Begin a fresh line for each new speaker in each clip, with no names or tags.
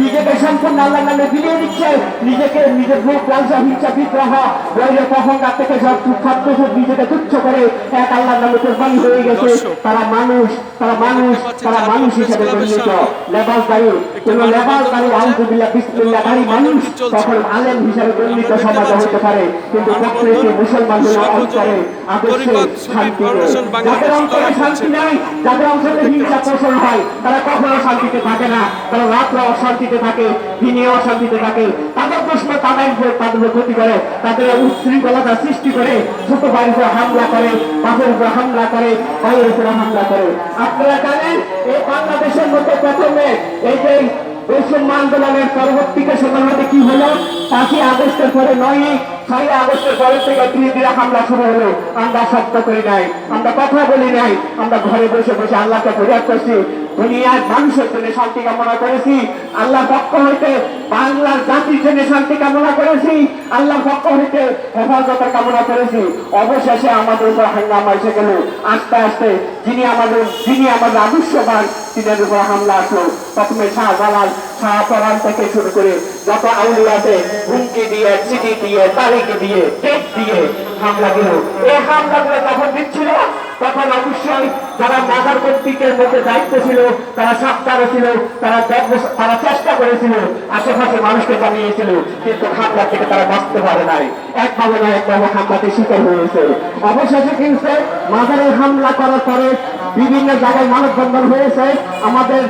নিজেকে সম্পূর্ণ আল্লাহ নামে বিলিয়ে দিচ্ছে। নিজেকে নিজের মুখ লালসা হিংসা বিদ্রোহ বৈরক অহংকার থেকে সব নিজেকে তুচ্ছ করে এক আল্লাহ নামে কোরবানি হয়ে গেছে। তারা মানুষ তারা মানুষ তারা মানুষ হিসেবে পরিণত লেবাসদারি কোন লেবাসদারি আলহামদুলিল্লাহ বিসমিল্লাহদারি মানুষ তখন আলেম হিসেবে পরিণত সমাজ হতে পারে। কিন্তু প্রকৃতি মুসলমান হলো অন্তরে আদর্শে শান্তি যাদের অন্তরে শান্তি নাই যাদের অন্তরে হিংসা পোষণ হয় তারা কখনো শান্তিতে থাকে না। তারা রাত্রে অশান্তিতে থাকে দিনে অশান্তিতে থাকে। তাদের প্রশ্ন তাদের তাদের ক্ষতি করে। তাদের উচ্ছৃঙ্খলতা সৃষ্টি করে ছোট উপর হামলা করে বাপের উপর হামলা করে ভাইয়ের উপর হামলা করে। আপনারা জানেন এই বাংলাদেশের মধ্যে প্রথমে এই যে বৈষম্য পরবর্তীকে কি হলো? পাঁচই আগস্টের পরে নয় আগস্টের থেকে ধীরে ধীরে হামলা আমরা কথা বলি নাই, আমরা ঘরে বসে বসে আল্লাহকে শান্তি কামনা করেছি, আল্লাহ পক্ষ হইতে বাংলার জাতির জন্য শান্তি কামনা করেছি, আল্লাহ পক্ষ হইতে হেফাজতের কামনা করেছি। অবশেষে আমাদের উপর হাঙ্গামা এসে গেল। আস্তে আস্তে যিনি আমাদের যিনি আমাদের আদর্শবান, তিনের উপর হামলা আসলো। শাহ জালাল, শাহ থেকে শুরু করে যত আউলি আছে, হুমকি দিয়ে, চিঠি দিয়ে, তারিখ দিয়ে দিয়ে এই হামলাগুলো যখন দিচ্ছিল, তখন অবশ্যই যারা মাজার কর্তৃকের মধ্যে দায়িত্ব ছিল, তারা সাবধানে ছিল, তারা তারা চেষ্টা করেছিল, আশেপাশে মানুষকে জানিয়েছিল, কিন্তু হামলা থেকে তারা বাঁচতে পারে নাই। একভাবে না একভাবে হামলাতে শিকার হয়েছে। অবশেষে কিন্তু মাজারে হামলা করার পরে বিভিন্ন জায়গায় মানববন্ধন হয়েছে। আমাদের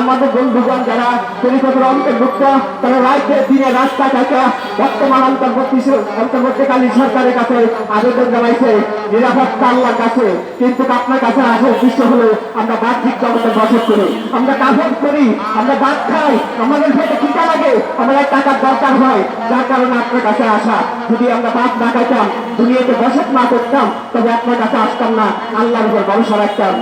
আমাদের বন্ধুগণ যারা তরিকতের অন্তর্ভুক্ত তারা রাজ্যের দিনে রাস্তা থেকে বর্তমান অন্তর্বর্তী অন্তর্বর্তীকালীন সরকারের কাছে আবেদন জানাইছে, নিরাপত্তা আল্লাহর কাছে। কিন্তু আপনার কাছে আসে উদ্দেশ্য হলো, আমরা বাহ্যিক জগতে বসত করি। আমরা কাজত করি, আমরা ভাত খাই আমাদের পেটে খিদা লাগে আমাদের টাকার দরকার হয়, যার কারণে আপনার কাছে আসা। যদি আমরা ভাত না খাইতাম, দুনিয়াতে বসত না করতাম, তবে আপনার কাছে আসতাম না, আল্লাহর উপর ভরসা রাখতাম।